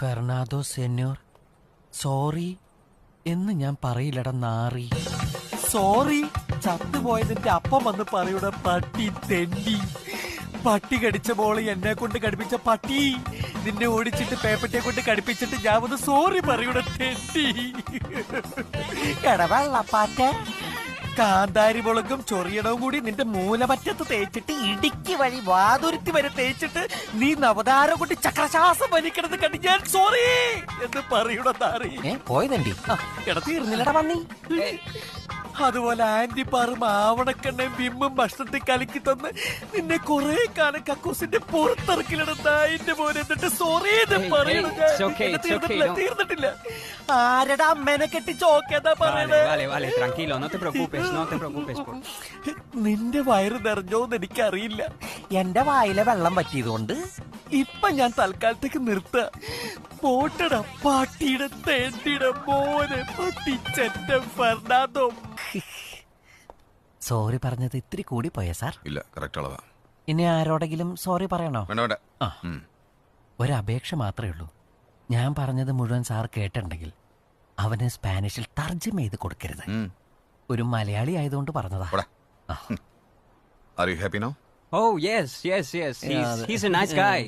ഫെർണാദോ സെന്യോർ. Sorry എന്ന് ഞാൻ പറയില്ലട നാറി. സോറി ചത്തുപോയതിന്റെ അപ്പം വന്ന് പറയൂട പട്ടി തെണ്ടി. പട്ടി കടിച്ച മോൾ എന്നെ കൊണ്ട് കടിപ്പിച്ച പട്ടി. നിന്നെ ഓടിച്ചിട്ട് പേപ്പറ്റിയെ കൊണ്ട് കടിപ്പിച്ചിട്ട് ഞാൻ വന്ന് സോറി പറയൂട തെണ്ടി. എടവെള്ളപ്പാറ്റ കാന്താരി മുളകും ചൊറിയടവും കൂടി നിന്റെ മൂലമറ്റത്ത് തേച്ചിട്ട് ഇടുക്കി വഴി വാതുരുത്തി വരെ തേച്ചിട്ട് നീ നവതാരം കൊണ്ട് ചക്രശ്വാസം വലിക്കണത് കണ്ട് ഞാൻ സോറി എന്ന് പറയൂട താറി. പോയതണ്ടി എടാ തീർന്നില്ലടാ പന്നി അതുപോലെ ആന്റി പാറും ആവണക്കെണ്ണയും ബിമ്മും ഭക്ഷണത്തിൽ കലക്കി തന്ന് നിന്നെ കുറെ കാലം കക്കൂസിന്റെ പുറത്തിറക്കിലിട നായിന്റെ പോലെ എന്നിട്ട് സോറി തീർന്നിട്ടില്ല. തീർന്നിട്ടില്ല. ആരടാ അമ്മേനെ കെട്ടി ഓക്കേതാ പറയണത് പറയണേ? vale, vale, tranquilo, no te preocupes, no te preocupes. നിന്റെ വയറ് നിറഞ്ഞോന്ന് എനിക്കറിയില്ല. എന്റെ വായിലെ വെള്ളം പറ്റിയതുകൊണ്ട്? ഇപ്പൊ ഞാൻ തൽക്കാലത്തേക്ക് നിർത്ത. പോട്ടട പാട്ടിയുടെ തേണ്ടിയുടെ മോനെ പട്ടിച്ചെന്റെ ഫെർണാദോ സോറി പറഞ്ഞത് ഇത്തിരി കൂടി പോയ സാർ ഇല്ല കറക്റ്റ് അളവാ ഇനി ആരോടെങ്കിലും സോറി പറയണോ വേണ്ട വേണ്ട ആ. ഉം. ഒരപേക്ഷ മാത്രമേ ഉള്ളൂ ഞാൻ പറഞ്ഞത് മുഴുവൻ സാർ കേട്ടിട്ടുണ്ടെങ്കിൽ അവന് സ്പാനിഷിൽ തർജമ ചെയ്ത് കൊടുക്കരുത് ഉം. ഒരു മലയാളി ആയതുകൊണ്ട് പറഞ്ഞതാ പോടാ. ആ. Are you happy now? Oh, yes, yes, yes. He's, Yeah, he's a nice guy.